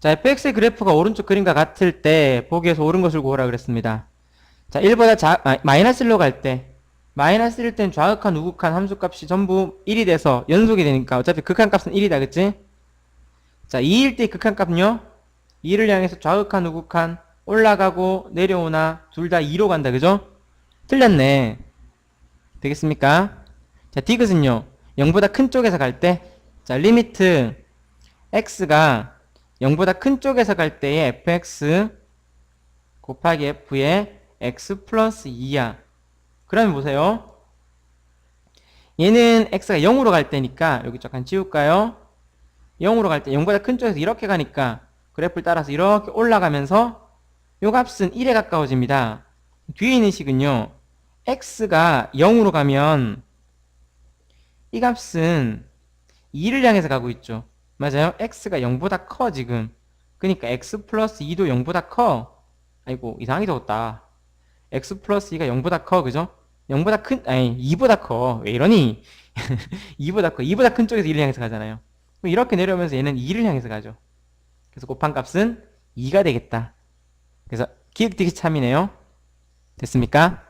자, fx의 그래프가 오른쪽 그림과 같을 때 보기에서 옳은 것을 구하라 그랬습니다. 자, 1보다 자, 아, 마이너스 1로 갈 때, 마이너스 1일 땐 좌극한 우극한 함수값이 전부 1이 돼서 연속이 되니까 어차피 극한값은 1이다, 그치? 자, 2일 때 극한값은요? 2를 향해서 좌극한 우극한 올라가고 내려오나 둘 다 2로 간다, 그죠? 틀렸네. 되겠습니까? 자, 디귿은요. 0보다 큰 쪽에서 갈 때, 자, 리미트 x가 0보다 큰 쪽에서 갈 때의 fx 곱하기 f의 x 플러스 2야. 그러면 보세요. 얘는 x가 0으로 갈 때니까 여기 잠깐 지울까요? 0으로 갈 때 0보다 큰 쪽에서 이렇게 가니까 그래프를 따라서 이렇게 올라가면서 요 값은 1에 가까워집니다. 뒤에 있는 식은요. x가 0으로 가면 이 값은 2를 향해서 가고 있죠. 맞아요? x가 0보다 커 지금. 그러니까 x 플러스 2도 0보다 커. 아이고 이상하게 적었다. x 플러스 2가 0보다 커 그죠? 0보다 큰 아니 2보다 커. 왜 이러니? 2보다 커. 2보다 큰 쪽에서 1을 향해서 가잖아요. 이렇게 내려오면서 얘는 2를 향해서 가죠. 그래서 곱한 값은 2가 되겠다. 그래서 기억되기 참이네요. 됐습니까?